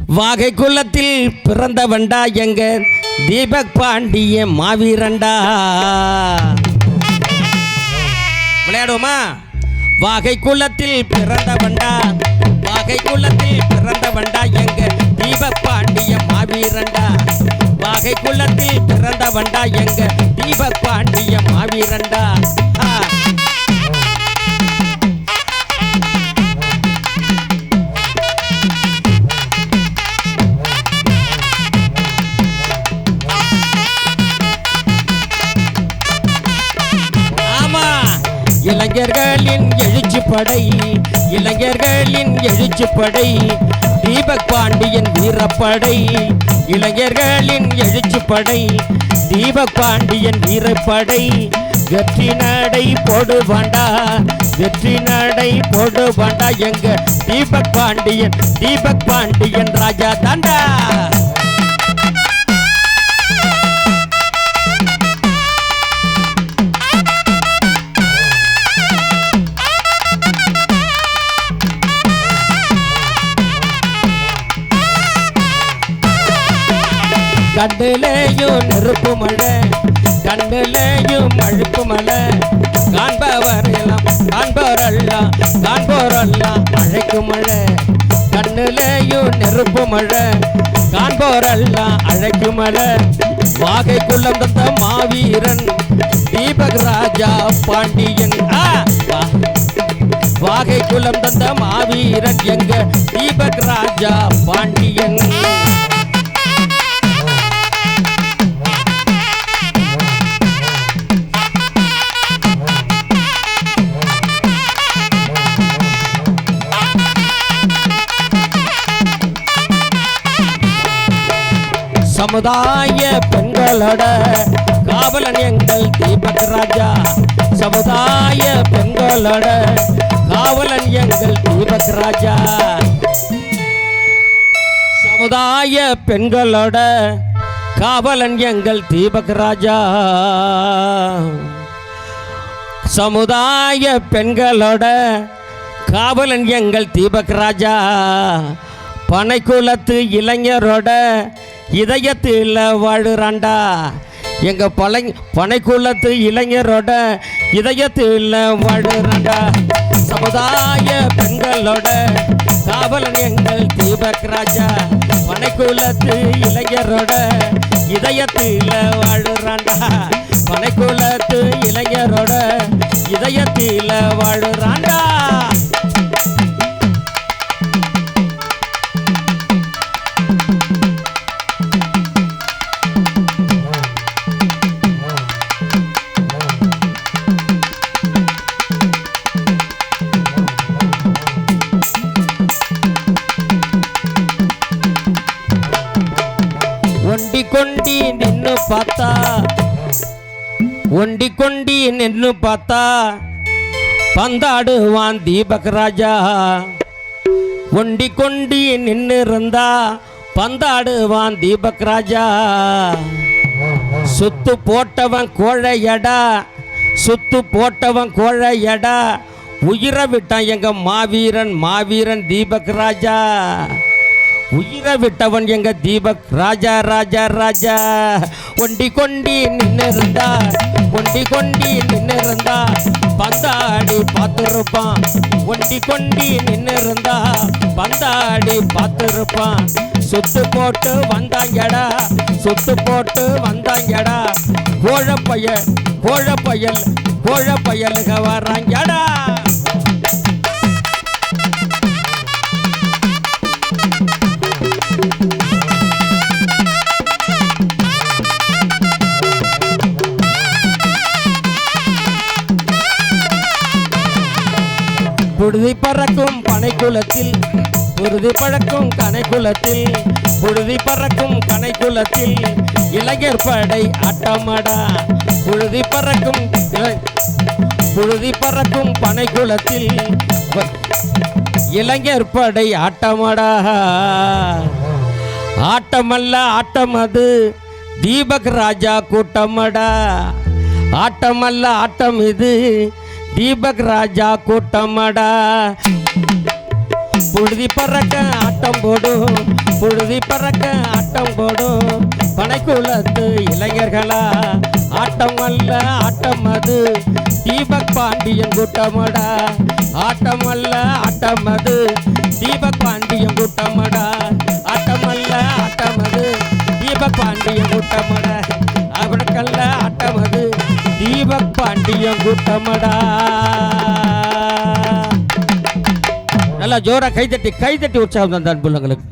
வாகை குலத்தில் பிறந்தவண்டா எங்க? தீபக் பாண்டிய மாவீரண்டா விளையாடுவோமா? வாகை குலத்தில் பிறந்தவண்டா வாகை குலத்தில் பிறந்தவண்டா எங்க? தீபக் பாண்டிய மாவீரண்டா வாகை குலத்தில் பிறந்தவண்டா எங்க? தீபக் பாண்டிய மாவீரண்டா இளைஞர்களின் எழுச்சி படை இளைஞர்களின் எழுச்சி படை தீபக் பாண்டியன் வீரப்படை இளைஞர்களின் எழுச்சி படை தீபக் பாண்டியன் வீரப்படை. வெற்றி நடை போடுவாண்டா வெற்றி நடை போடுவாண்டா எங்க தீபக் பாண்டியன் தீபக் பாண்டியன் ராஜா தாண்டா. கண்ணிலேயும் நெருப்பு மழை கண்ணிலேயும் அழுப்பு மழை. காண்பவர் எல்லாம் காண்பவரெல்லாம் காண்போரெல்லாம் அழைக்கும் மழை. கண்ணிலேயும் நெருப்பு மழை காண்போரெல்லாம் அழைக்கும் மழை. வாகை குள்ளம் தந்த மாவீரன் தீபக் ராஜா பாண்டியன். ஆ, வாகை குலம் தந்த மாவீரன் எங்க தீபக் ராஜா பாண்டியன். சமுதாய பெண்களோட காவலன் எங்கள் தீபக் ராஜா. சமுதாய பெண்களோட காவலன் எங்கள் தீபக் ராஜா. சமுதாய பெண்களோட காவலன் எங்கள் தீபக் ராஜா. சமுதாய பெண்களோட காவலன் எங்கள் தீபக் ராஜா. பனைக்குலத்து இளைஞரோட இதயத்தில் வாழுறாண்டா. எங்கள் பழை பனைக்குலத்து இளைஞரோட இதயத்தில் வாழுறாண்டா. சமுதாய பெண்களோட காவலன் எங்கள் தீபக் ராஜா. பனைக்குலத்து இளைஞரோட இதயத்தில் வாழுறாண்டா. பனைக்குலத்து இளைஞரோட இதயத்தில் வாழுறாண்டா. கொண்டி நின்னு பார்த்தா. ஒண்டி கொண்டி நின்னு பார்த்தா. பந்தாடுவான் தீபக் ராஜா. ஒண்டி கொண்டி இருந்தா பந்தாடுவான் தீபக் ராஜா. சுத்து போட்டவன் கோழையடா. சுத்து போட்டவன் கோழையடா. உயிரை விட்டான் எங்க மாவீரன் மாவீரன் தீபக் ராஜா. உயிரை விட்டவன் எங்க தீபக்? ராஜா ராஜா ராஜா. ஒண்டி கொண்டி நின்று இருந்தா ஒண்டி கொண்டி நின்று இருந்தா பந்தாடி பார்த்துருப்பான். ஒண்டி கொண்டி நின்று இருந்தா பந்தாடி பார்த்துருப்பான். சுத்து போட்டு வந்தாங்கடா சுத்து போட்டு வந்தாங்கடா. கோழப்பயல் கோழப்பயல் கோழப்பயலுக வராங்கடா. புழுதி பறக்கும் பனைக்குலத்தில் புழுதி பறக்கும் கனைக்குலத்தில் புழுதி பறக்கும் கனைக்குலத்தில் இளைஞர் படை ஆட்டமடா. புழுதி பறக்கும் புழுதி பறக்கும் பனைக்குலத்தில் வ- இளைஞர் படை ஆட்டமடா. ஆட்டமல்ல ஆட்டம் அது தீபக் ராஜா கூட்டமடா. ஆட்டமல்ல ஆட்டம் இது தீபக் ராஜா கூட்டமடா. புழுதி பறக்க ஆட்டம் போடும். புழுதி பறக்க ஆட்டம் போடும். பனைக்குளத்து இளைஞர்களா ஆட்டம் அல்ல ஆட்டம் அது. தீபக் பாண்டியன் கூட்டமடா ஆட்டம் அல்ல ஆட்டம் அது. தீபக் பாண்டியன் கூட்டமடா ஆட்டம் அல்ல ஆட்டம் அது. தீபக் பாண்டியன் கூட்டமடா. பாண்டியம் பாண்டியன் கூட்டமடா. நல்லா ஜோரா கைதட்டி கைதட்டி உற்சாகம் தந்தான் பிள்ளைங்களுக்கு.